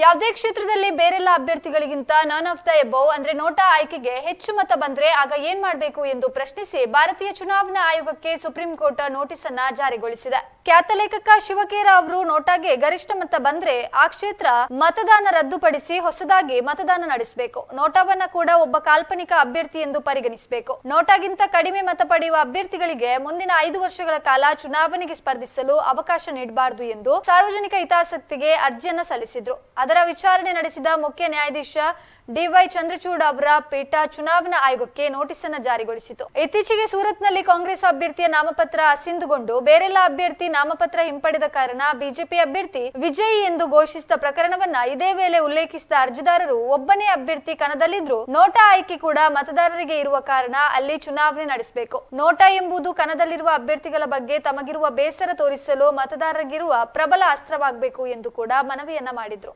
ಯಾವುದೇ ಕ್ಷೇತ್ರದಲ್ಲಿ ಬೇರೆಲ್ಲ ಅಭ್ಯರ್ಥಿಗಳಿಗಿಂತ ನನ್ ಆಫ್ ದ ಎಬೋ ಅಂದ್ರೆ ನೋಟಾ ಆಯ್ಕೆಗೆ ಹೆಚ್ಚು ಮತ ಬಂದ್ರೆ ಆಗ ಏನ್ ಮಾಡಬೇಕು ಎಂದು ಪ್ರಶ್ನಿಸಿ ಭಾರತೀಯ ಚುನಾವಣಾ ಆಯೋಗಕ್ಕೆ ಸುಪ್ರೀಂ ಕೋರ್ಟ್ ನೋಟಿಸ್ ಅನ್ನ ಜಾರಿಗೊಳಿಸಿದೆ. ಖ್ಯಾತ ಲೇಖಕ ಶಿವಕೇರ ಅವರು ನೋಟಾಗೆ ಗರಿಷ್ಠ ಮತ ಬಂದ್ರೆ ಆ ಕ್ಷೇತ್ರ ಮತದಾನ ರದ್ದುಪಡಿಸಿ ಹೊಸದಾಗಿ ಮತದಾನ ನಡೆಸಬೇಕು. ನೋಟಾವನ್ನ ಕೂಡ ಒಬ್ಬ ಕಾಲ್ಪನಿಕ ಅಭ್ಯರ್ಥಿ ಎಂದು ಪರಿಗಣಿಸಬೇಕು. ನೋಟಾಗಿಂತ ಕಡಿಮೆ ಮತ ಪಡೆಯುವ ಅಭ್ಯರ್ಥಿಗಳಿಗೆ ಮುಂದಿನ ಐದು ವರ್ಷಗಳ ಕಾಲ ಚುನಾವಣೆಗೆ ಸ್ಪರ್ಧಿಸಲು ಅವಕಾಶ ನೀಡಬಾರದು ಎಂದು ಸಾರ್ವಜನಿಕ ಹಿತಾಸಕ್ತಿಗೆ ಅರ್ಜಿಯನ್ನ ಸಲ್ಲಿಸಿದ್ರು. ಅದರ ವಿಚಾರಣೆ ನಡೆಸಿದ ಮುಖ್ಯ ನ್ಯಾಯಾಧೀಶ ಡಿವೈ ಚಂದ್ರಚೂಡ್ ಅವರ ಪೀಠ ಚುನಾವಣಾ ಆಯೋಗಕ್ಕೆ ನೋಟಿಸ್ ಅನ್ನು ಜಾರಿಗೊಳಿಸಿತು. ಇತ್ತೀಚೆಗೆ ಸೂರತ್ನಲ್ಲಿ ಕಾಂಗ್ರೆಸ್ ಅಭ್ಯರ್ಥಿಯ ನಾಮಪತ್ರ ಅಸಿಂದುಗೊಂಡು ಬೇರೆಲ್ಲ ಅಭ್ಯರ್ಥಿ ನಾಮಪತ್ರ ಹಿಂಪಡೆದ ಕಾರಣ ಬಿಜೆಪಿ ಅಭ್ಯರ್ಥಿ ವಿಜಯಿ ಎಂದು ಘೋಷಿಸಿದ ಪ್ರಕರಣವನ್ನ ಇದೇ ವೇಳೆ ಉಲ್ಲೇಖಿಸಿದ ಅರ್ಜಿದಾರರು ಒಬ್ಬನೇ ಅಭ್ಯರ್ಥಿ ಕಣದಲ್ಲಿದ್ರು ನೋಟಾ ಆಯ್ಕೆ ಕೂಡ ಮತದಾರರಿಗೆ ಇರುವ ಕಾರಣ ಅಲ್ಲಿ ಚುನಾವಣೆ ನಡೆಸಬೇಕು. ನೋಟಾ ಎಂಬುದು ಕಣದಲ್ಲಿರುವ ಅಭ್ಯರ್ಥಿಗಳ ಬಗ್ಗೆ ತಮಗಿರುವ ಬೇಸರ ತೋರಿಸಲು ಮತದಾರರಿಗಿರುವ ಪ್ರಬಲ ಅಸ್ತ್ರವಾಗಬೇಕು ಎಂದು ಕೂಡ ಮನವಿಯನ್ನ ಮಾಡಿದ್ರು.